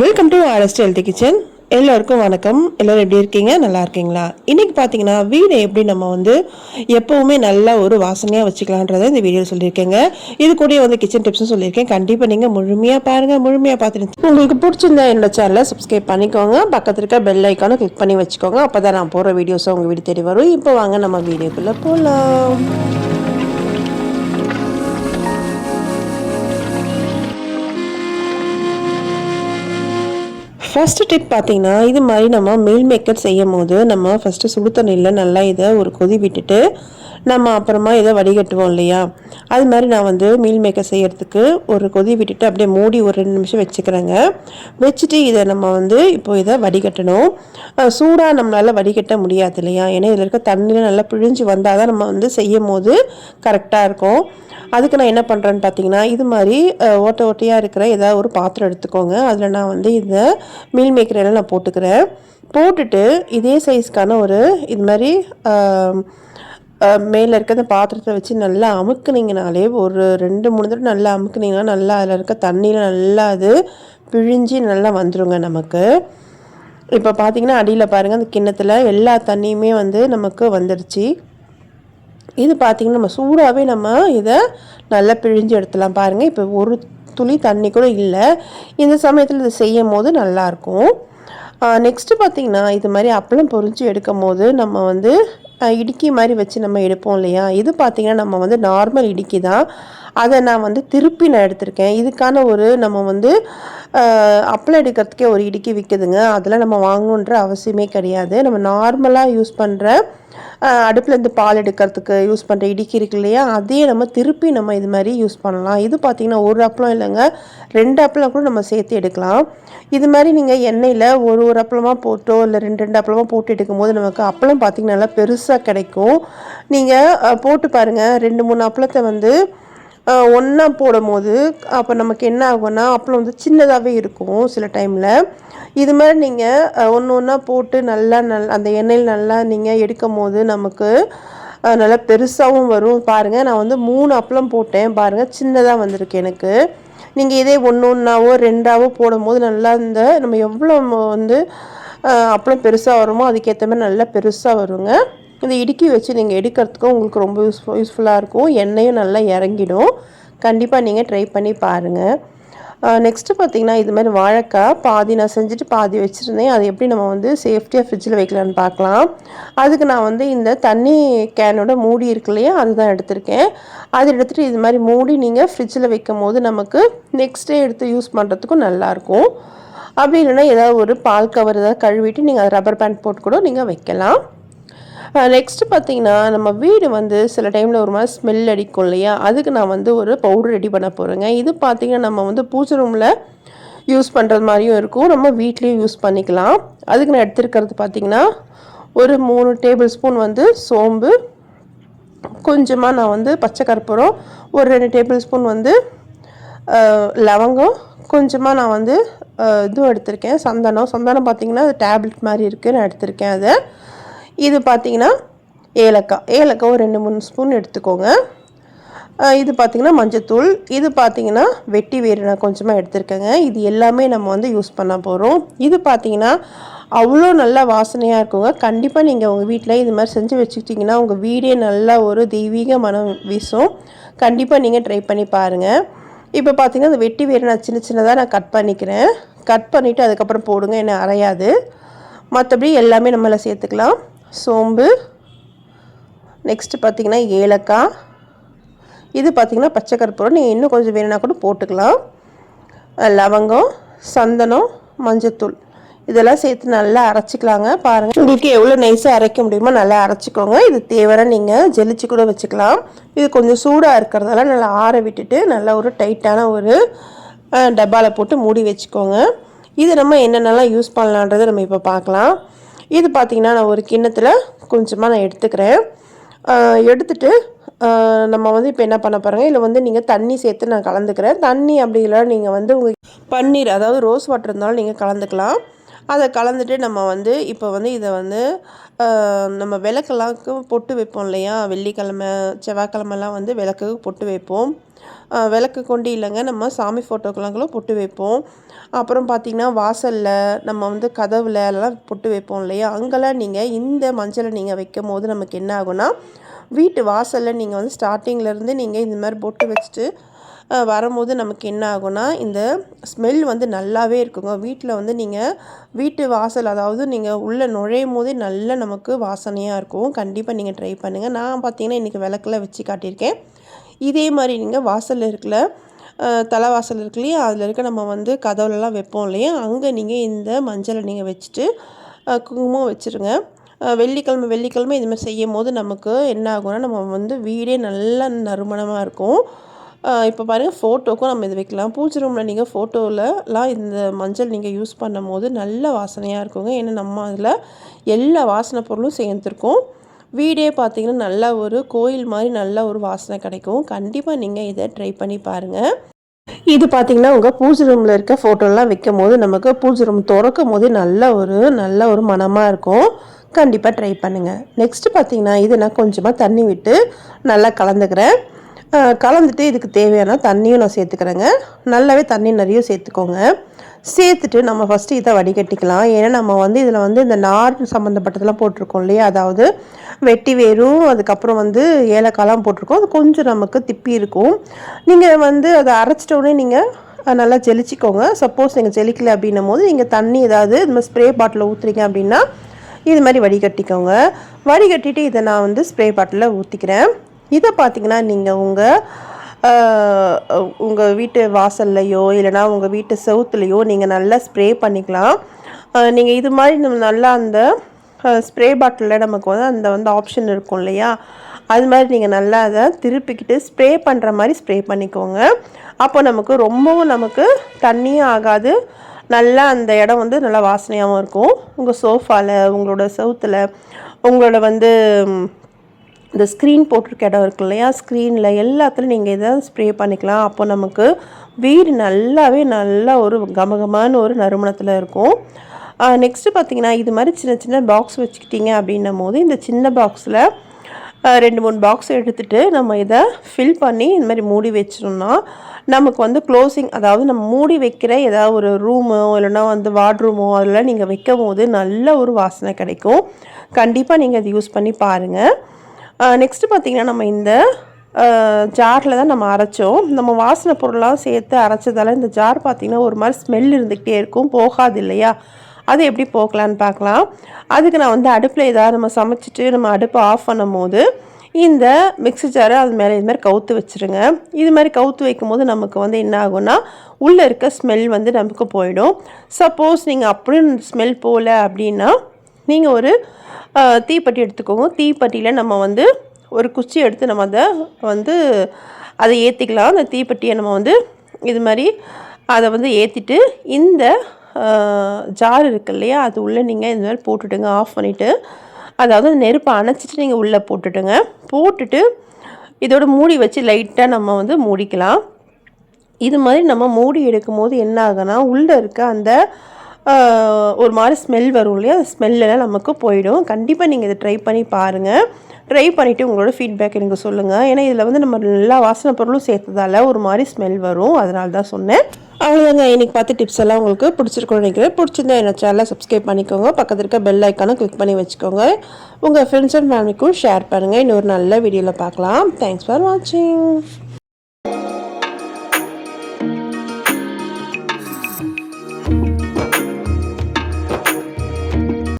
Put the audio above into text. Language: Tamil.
Welcome to RST healthy kitchen எல்லோருக்கும் வணக்கம். எல்லோரும் எப்படி இருக்கீங்க? நல்லா இருக்கீங்களா? இன்றைக்கி பார்த்தீங்கன்னா வீடை எப்படி நம்ம வந்து எப்போவுமே நல்லா ஒரு வாசனையாக வச்சுக்கலான்றதை இந்த வீடியோ சொல்லியிருக்கேங்க. இது கூட வந்து கிச்சன் டிப்ஸும் சொல்லியிருக்கேன். கண்டிப்பாக நீங்கள் முழுமையாக பாருங்கள் முழுமையாக பார்த்துட்டு உங்களுக்கு பிடிச்சிருந்தா என்னோட சேனலை சப்ஸ்கிரைப் பண்ணிக்கோங்க. பக்கத்தில் இருக்க பெல் ஐக்கானும் கிளிக் பண்ணி வச்சுக்கோங்க. அப்போ தான் நான் போகிற வீடியோஸும் உங்கள் வீடு தேடி வரும். இப்போ வாங்க நம்ம வீடியோக்குள்ளே போகலாம் ஃபஸ்ட்டு டிப் பார்த்தீங்கன்னா இது மாதிரி நம்ம மீல் மேக்கர் செய்யும் போது நம்ம ஃபஸ்ட்டு சுடு தண்ணியில் நல்லா இதை ஒரு கொதி விட்டுட்டு நம்ம அப்புறமா இதை வடிகட்டுவோம் இல்லையா? அது மாதிரி நான் வந்து மீல் மேக்கர் செய்கிறதுக்கு ஒரு கொதி விட்டுட்டு அப்படியே மூடி ஒரு ரெண்டு நிமிஷம் வச்சுக்கிறேங்க. வச்சுட்டு இதை நம்ம வந்து இப்போ இதை வடிகட்டணும். சூடாக நம்மளால் வடிகட்ட முடியாது இல்லையா? ஏன்னா இதில் இருக்க தண்ணியில் நல்லா பிழிஞ்சு வந்தால் தான் நம்ம வந்து செய்யும் போது கரெக்டாக இருக்கும். அதுக்கு நான் என்ன பண்ணுறேன்னு பார்த்தீங்கன்னா இது மாதிரி ஓட்டை ஓட்டையாக இருக்கிற ஏதாவது ஒரு பாத்திரம் எடுத்துக்கோங்க. அதில் நான் வந்து இந்த மீல் மேக்கர் எல்லாம் நான் போட்டுக்கிறேன். போட்டுட்டு இதே சைஸ்க்கான ஒரு இது மாதிரி மேலே இருக்க அந்த பாத்திரத்தை வச்சு நல்லா அமுக்குனீங்கனாலே ஒரு ரெண்டு மூணு தடவை நல்லா அமுக்குனீங்கன்னா நல்லா அதில் இருக்க தண்ணியில் நல்லா அது பிழிஞ்சு நல்லா வந்துடுங்க நமக்கு. இப்போ பார்த்தீங்கன்னா அடியில் பாருங்கள் அந்த கிண்ணத்தில் எல்லா தண்ணியுமே வந்து நமக்கு வந்துடுச்சு இது பார்த்திங்கன்னா நம்ம சூடாகவே நம்ம இதை நல்லா பிழிஞ்சு எடுத்துலாம் பாருங்கள் இப்போ ஒரு துளி தண்ணி கூட இல்லை. இந்த சமயத்தில் இதை செய்யும் போது நல்லாயிருக்கும் நெக்ஸ்ட்டு பார்த்திங்கன்னா இது மாதிரி அப்பளம் பொறிஞ்சு எடுக்கும் போது நம்ம வந்து இடுக்கி மாதிரி வச்சு நம்ம எடுப்போம் இல்லையா? இது பார்த்திங்கன்னா நம்ம வந்து நார்மல் இடுக்கி தான். அதை நான் வந்து திருப்பி நான் எடுத்திருக்கேன். இதுக்கான ஒரு நம்ம வந்து அப்பளம் எடுக்கிறதுக்கே ஒரு இடுக்கி விற்குதுங்க அதெல்லாம் நம்ம வாங்கணுன்ற அவசியமே கிடையாது. நம்ம நார்மலாக யூஸ் பண்ணுற அடுப்புலேருந்து பால் எடுக்கிறதுக்கு யூஸ் பண்ணுற இடுக்கி இருக்கு இல்லையா? அதையே நம்ம திருப்பி நம்ம இது மாதிரி யூஸ் பண்ணலாம். இது பார்த்திங்கன்னா ஒரு அப்பளம் இல்லைங்க. ரெண்டு அப்பளம் கூட நம்ம சேர்த்து எடுக்கலாம். இது மாதிரி நீங்கள் எண்ணெயில் ஒரு ஒரு அப்பளமாக போட்டோ இல்லை ரெண்டு ரெண்டு அப்பளமாக போட்டு எடுக்கும் போது நமக்கு அப்பளம் பார்த்திங்கன்னா நல்லா பெருசாக கிடைக்கும். நீங்கள் போட்டு பாருங்கள் ரெண்டு மூணு அப்பளத்தை வந்து ஒன்றா போடும் போது அப்போ நமக்கு என்ன ஆகும்னா அப்பளம் வந்து சின்னதாகவே இருக்கும் சில டைமில் இது மாதிரி நீங்கள் ஒன்று ஒன்றா போட்டு நல்லா நல் அந்த எண்ணெயில் நல்லா நீங்கள் எடுக்கும் போது நமக்கு நல்லா பெருசாகவும் வரும். பாருங்கள் நான் வந்து மூணு அப்பளம் போட்டேன். பாருங்கள் சின்னதாக வந்திருக்கு எனக்கு. நீங்கள் இதே ஒன்று ஒன்றாவோ ரெண்டாவோ போடும்போது நல்லா இந்த நம்ம எவ்வளோ வந்து அப்பளம் பெருசாக வருமோ அதுக்கேற்ற மாதிரி நல்லா பெருசாக வருங்க. இந்த இடுக்கி வச்சு நீங்கள் எடுக்கிறதுக்கும் உங்களுக்கு ரொம்ப யூஸ்ஃபுல் யூஸ்ஃபுல்லாக இருக்கும். எண்ணெயும் நல்லா இறங்கிடும். கண்டிப்பாக நீங்கள் ட்ரை பண்ணி பாருங்கள் நெக்ஸ்ட்டு பார்த்திங்கன்னா இது மாதிரி வாழைக்காய் பாதி நான் செஞ்சுட்டு பாதி வச்சுருந்தேன். அது எப்படி நம்ம வந்து சேஃப்டியாக ஃப்ரிட்ஜில் வைக்கலான்னு பார்க்கலாம் அதுக்கு நான் வந்து இந்த தண்ணி கேனோட மூடி இருக்கு இல்லையா அதுதான் எடுத்திருக்கேன். அது எடுத்துகிட்டு இது மாதிரி மூடி நீங்கள் ஃப்ரிட்ஜில் வைக்கும் போது நமக்கு நெக்ஸ்ட் டே எடுத்து யூஸ் பண்ணுறதுக்கும் நல்லாயிருக்கும் அப்படி இல்லைன்னா ஏதாவது ஒரு பால் கவர் ஏதாவது கழுவிட்டு நீங்கள் ரப்பர் பேண்ட் போட்டு கூட நீங்கள் வைக்கலாம். நெக்ஸ்ட்டு பார்த்தீங்கன்னா நம்ம வீடு வந்து சில டைமில் ஒரு மாதிரி ஸ்மெல் அடிக்கும் இல்லையா? அதுக்கு நான் வந்து ஒரு பவுடர் ரெடி பண்ண போகிறேங்க இது பார்த்திங்கன்னா நம்ம வந்து பூஜை ரூமில் யூஸ் பண்ணுறது மாதிரியும் இருக்கும். நம்ம வீட்லேயும் யூஸ் பண்ணிக்கலாம். அதுக்கு நான் எடுத்துருக்கிறது பார்த்திங்கன்னா ஒரு மூணு டேபிள் ஸ்பூன் வந்து சோம்பு கொஞ்சமாக நான் வந்து பச்சை கற்பூரம் ஒரு ரெண்டு டேபிள் ஸ்பூன் வந்து லவங்கம் கொஞ்சமாக நான் வந்து இதுவும் எடுத்திருக்கேன். சந்தனம். சந்தனம் பார்த்திங்கன்னா அது டேப்லெட் மாதிரி இருக்குது நான் எடுத்திருக்கேன் அதை. இது பார்த்தீங்கன்னா ஏலக்காய். ஏலக்காய் ஒரு ரெண்டு மூணு ஸ்பூன் எடுத்துக்கோங்க. இது பார்த்திங்கன்னா மஞ்சத்தூள். இது பார்த்திங்கன்னா வெட்டி வேறு நான் கொஞ்சமாக எடுத்திருக்கேங்க. இது எல்லாமே நம்ம வந்து யூஸ் பண்ண போகிறோம் இது பார்த்திங்கன்னா அவ்வளோ நல்லா வாசனையாக இருக்குங்க. கண்டிப்பாக நீங்கள் உங்கள் வீட்டில் இது மாதிரி செஞ்சு வச்சுக்கிட்டிங்கன்னா உங்கள் வீடே நல்லா ஒரு தெய்வீக மனம் வீசும். கண்டிப்பாக நீங்கள் ட்ரை பண்ணி பாருங்கள் இப்போ பார்த்திங்கன்னா அந்த வெட்டி வேறு நான் சின்ன சின்னதாக நான் கட் பண்ணிக்கிறேன். கட் பண்ணிவிட்டு அதுக்கப்புறம் போடுங்க என்ன அரையாது. மற்றபடி எல்லாமே நம்மளை சேர்த்துக்கலாம். சோம்பு. நெக்ஸ்ட்டு பார்த்திங்கன்னா ஏலக்காய். இது பார்த்திங்கன்னா பச்சை கற்பூரம் நீங்கள் இன்னும் கொஞ்சம் வேணும்னா கூட போட்டுக்கலாம். லவங்கம் சந்தனம் மஞ்சத்தூள். இதெல்லாம் சேர்த்து நல்லா அரைச்சிக்கலாங்க. பாருங்கள் உங்களுக்கு எவ்வளோ நைஸாக அரைக்க முடியுமோ நல்லா அரைச்சிக்கோங்க. இது தேவையான நீங்கள் ஜெலிச்சு கூட வச்சுக்கலாம். இது கொஞ்சம் சூடாக இருக்கிறதால நல்லா ஆற விட்டுட்டு நல்லா ஒரு டைட்டான ஒரு டப்பாவில் போட்டு மூடி வச்சுக்கோங்க. இது நம்ம என்னென்னலாம் யூஸ் பண்ணலான்றதை நம்ம இப்போ பார்க்கலாம். இது பார்த்திங்கன்னா நான் ஒரு கிண்ணத்தில் கொஞ்சமாக நான் எடுத்துக்கிறேன். எடுத்துட்டு நம்ம வந்து இப்போ என்ன பண்ண போகிறோங்க இல்லை வந்து நீங்கள் தண்ணி சேர்த்து நான் கலந்துக்கிறேன். தண்ணி அப்படி இல்லை நீங்கள் வந்து உங்கள் பன்னீர் அதாவது ரோஸ் வாட்டர் இருந்தாலும் நீங்கள் கலந்துக்கலாம். அதை கலந்துட்டு நம்ம வந்து இப்போ வந்து இதை வந்து நம்ம விளக்கெல்லாம் பொட்டு வைப்போம் இல்லையா? வெள்ளிக்கிழமை செவ்வாய்க்கிழமெல்லாம் வந்து விளக்கு பொட்டு வைப்போம். விளக்கு கொண்டு இல்லைங்க நம்ம சாமி ஃபோட்டோக்கெல்லாம் பொட்டு வைப்போம். அப்புறம் பார்த்திங்கன்னா வாசலில் நம்ம வந்து கதவுல எல்லாம் பொட்டு வைப்போம் இல்லையா? அங்கெல்லாம் நீங்கள் இந்த மஞ்சளை நீங்கள் வைக்கும் போது நமக்கு என்ன ஆகும்னா வீட்டு வாசலில் நீங்கள் வந்து ஸ்டார்டிங்லேருந்து நீங்கள் இந்த மாதிரி பொட்டு வச்சுட்டு வரும்போது நமக்கு என்ன ஆகும்னா இந்த ஸ்மெல் வந்து நல்லாவே இருக்குங்க. வீட்டில் வந்து நீங்கள் வீட்டு வாசல் அதாவது நீங்கள் உள்ளே நுழையும் போதே நல்ல நமக்கு வாசனையாக இருக்கும். கண்டிப்பாக நீங்கள் ட்ரை பண்ணுங்கள் நான் பார்த்தீங்கன்னா இன்றைக்கி விளக்கில் வச்சு காட்டியிருக்கேன். இதே மாதிரி நீங்கள் வாசலில் இருக்கல தலை தலைவாசல் இருக்கு இல்லையா? அதில் இருக்க நம்ம வந்து கதவுலலாம் வைப்போம் இல்லையா? அங்கே நீங்கள் இந்த மஞ்சளை நீங்கள் வச்சுட்டு குங்குமம் வச்சுருங்க. வெள்ளிக்கிழமை வெள்ளிக்கிழமை இதுமாதிரி செய்யும் போது நமக்கு என்ன ஆகும்னா நம்ம வந்து வீடே நல்லா நறுமணமாக இருக்கும். இப்போ பாருங்கள் ஃபோட்டோக்கும் நம்ம இது வைக்கலாம். பூஜை ரூமில் நீங்கள் ஃபோட்டோவிலலாம் இந்த மஞ்சள் நீங்கள் யூஸ் பண்ணும் போது நல்ல வாசனையாக இருக்குங்க. ஏன்னா நம்ம அதில் எல்லா வாசனை பொருளும் சேர்ந்துருக்கும். வீடே பார்த்தீங்கன்னா நல்ல ஒரு கோயில் மாதிரி நல்ல ஒரு வாசனை கிடைக்கும். கண்டிப்பாக நீங்கள் இதை ட்ரை பண்ணி பாருங்கள் இது பார்த்தீங்கன்னா உங்கள் பூஜை ரூமில் இருக்க ஃபோட்டோலாம் வைக்கும் போது நமக்கு பூஜை ரூம் திறக்கும் போதே நல்ல ஒரு நல்ல ஒரு மனமாக இருக்கும். கண்டிப்பாக ட்ரை பண்ணுங்கள் நெக்ஸ்ட்டு பார்த்தீங்கன்னா இது நான் கொஞ்சமாக தண்ணி விட்டு நல்லா கலந்துக்கிறேன். கலந்துட்டு இதுக்கு தேவையான தண்ணியும் நான் சேர்த்துக்கிறேங்க. நல்லாவே தண்ணி நிறைய சேர்த்துக்கோங்க. சேர்த்துட்டு நம்ம ஃபஸ்ட்டு இதை வடிகட்டிக்கலாம். ஏன்னா நம்ம வந்து இதில் வந்து இந்த நார் சம்மந்தப்பட்டதெல்லாம் போட்டிருக்கோம் இல்லையா? அதாவது வெட்டி வேரும் அதுக்கப்புறம் வந்து ஏலக்காயெலாம் போட்டிருக்கோம். அது கொஞ்சம் நமக்கு திப்பி இருக்கும். நீங்கள் வந்து அதை அரைச்சிட்டோடனே நீங்கள் நல்லா ஜெலிச்சிக்கோங்க. சப்போஸ் நீங்கள் ஜெலிக்கலை அப்படின்னும் போது நீங்கள் தண்ணி ஏதாவது இந்த மாதிரி ஸ்ப்ரே பாட்டில் ஊற்றுறீங்க அப்படின்னா இது மாதிரி வடிகட்டிக்கோங்க. வடிகட்டிட்டு இதை நான் வந்து ஸ்ப்ரே பாட்டிலில் ஊற்றிக்கிறேன் இதை பார்த்தீங்கன்னா நீங்கள் உங்கள் உங்கள் வீட்டு வாசல்லையோ இல்லைனா உங்கள் வீட்டு செவுத்துலேயோ நீங்கள் நல்லா ஸ்ப்ரே பண்ணிக்கலாம். நீங்கள் இது மாதிரி நம்ம நல்லா அந்த ஸ்ப்ரே பாட்டிலில் நமக்கு வந்து அந்த வந்து ஆப்ஷன் இருக்கும் இல்லையா? அது மாதிரி நீங்கள் நல்லா அதை திருப்பிக்கிட்டு ஸ்ப்ரே பண்ணுற மாதிரி ஸ்ப்ரே பண்ணிக்கோங்க. அப்போ நமக்கு ரொம்பவும் நமக்கு தண்ணியும் ஆகாது. நல்லா அந்த இடம் வந்து நல்லா வாசனையாகவும் இருக்கும். உங்கள் சோஃபாவில் உங்களோட செவுத்தில் உங்களோட வந்து இந்த ஸ்க்ரீன் போட்டிருக்க இடம் இருக்கு இல்லையா? ஸ்க்ரீனில் எல்லாத்துலையும் நீங்கள் இதை ஸ்ப்ரே பண்ணிக்கலாம். அப்போ நமக்கு வீடு நல்லாவே நல்லா ஒரு கமகமான ஒரு நறுமணத்தில் இருக்கும். நெக்ஸ்ட்டு பார்த்தீங்கன்னா இது மாதிரி சின்ன சின்ன பாக்ஸ் வச்சுக்கிட்டீங்க அப்படின்னும் போது இந்த சின்ன பாக்ஸில் ரெண்டு மூணு பாக்ஸ் எடுத்துகிட்டு நம்ம இதை ஃபில் பண்ணி இந்த மாதிரி மூடி வச்சிட்டோம்னா நமக்கு வந்து க்ளோசிங் அதாவது நம்ம மூடி வைக்கிற ஏதாவது ஒரு ரூமோ இல்லைன்னா வந்து வார்ட்ரூமோ அதெல்லாம் நீங்கள் வைக்கும் போது நல்ல ஒரு வாசனை கிடைக்கும். கண்டிப்பாக நீங்கள் அதை யூஸ் பண்ணி பாருங்கள் நெக்ஸ்ட்டு பார்த்தீங்கன்னா நம்ம இந்த ஜாரில் தான் நம்ம அரைச்சோம். நம்ம வாசனை பொருளாக சேர்த்து அரைச்சதால இந்த ஜார் பார்த்திங்கன்னா ஒரு மாதிரி ஸ்மெல் இருந்துக்கிட்டே இருக்கும். போகாது இல்லையா? அது எப்படி போக்கலான்னு பார்க்கலாம். அதுக்கு நான் வந்து அடுப்பில் ஏதாவது நம்ம சமைச்சிட்டு நம்ம அடுப்பை ஆஃப் பண்ணும் போது இந்த மிக்ஸி ஜாரை அது மேலே இது மாதிரி கவுத்து வச்சுருங்க. இது மாதிரி கவுத்து வைக்கும் போது நமக்கு வந்து என்ன ஆகும்னா உள்ளே இருக்க ஸ்மெல் வந்து நமக்கு போயிடும். சப்போஸ் நீங்கள் அப்படியும் ஸ்மெல் போகல அப்படின்னா நீங்கள் ஒரு தீப்பெட்டி எடுத்துக்கோங்க. தீப்பெட்டியில் நம்ம வந்து ஒரு குச்சி எடுத்து நம்ம அதை வந்து அதை ஏற்றிக்கலாம் அந்த தீப்பெட்டியை நம்ம வந்து இது மாதிரி அதை வந்து ஏற்றிட்டு இந்த ஜார் இருக்கு இல்லையா? அது உள்ளே நீங்கள் இந்த மாதிரி போட்டுட்டுங்க ஆஃப் பண்ணிவிட்டு அதாவது நெருப்பை அணைச்சிட்டு நீங்கள் உள்ளே போட்டுட்டுங்க போட்டுட்டு இதோட மூடி வச்சு லைட்டாக நம்ம வந்து மூடிக்கலாம். இது மாதிரி நம்ம மூடி எடுக்கும் போது என்ன ஆகுனா உள்ளே இருக்க அந்த ஒரு மாதிரி ஸ்மெல் வரும் இல்லையா? அந்த ஸ்மெல்லெல்லாம் நமக்கு போயிடும். கண்டிப்பாக நீங்கள் இதை ட்ரை பண்ணி பாருங்கள் ட்ரை பண்ணிவிட்டு உங்களோட ஃபீட்பேக் எனக்கு சொல்லுங்கள் ஏன்னா இதில் வந்து நம்ம எல்லா வாசனை பொருளும் சேர்த்ததால ஒரு மாதிரி ஸ்மெல் வரும். அதனால தான் சொன்னேன். அவ்வளோதாங்க இன்றைக்கி பார்த்து டிப்ஸ் எல்லாம் உங்களுக்கு பிடிச்சிருக்கோம் நினைக்கிறேன். பிடிச்சிருந்தா என்ன சேனலை சப்ஸ்கிரைப் பண்ணிக்கோங்க. பக்கத்தில் இருக்க பெல் ஐக்கானும் கிளிக் பண்ணி வச்சுக்கோங்க. உங்கள் ஃப்ரெண்ட்ஸ் அண்ட் ஃபேமிலிக்கும் ஷேர் பண்ணுங்கள் இன்னொரு நல்ல வீடியோவில் பார்க்கலாம். தேங்க்ஸ் ஃபார் வாட்சிங்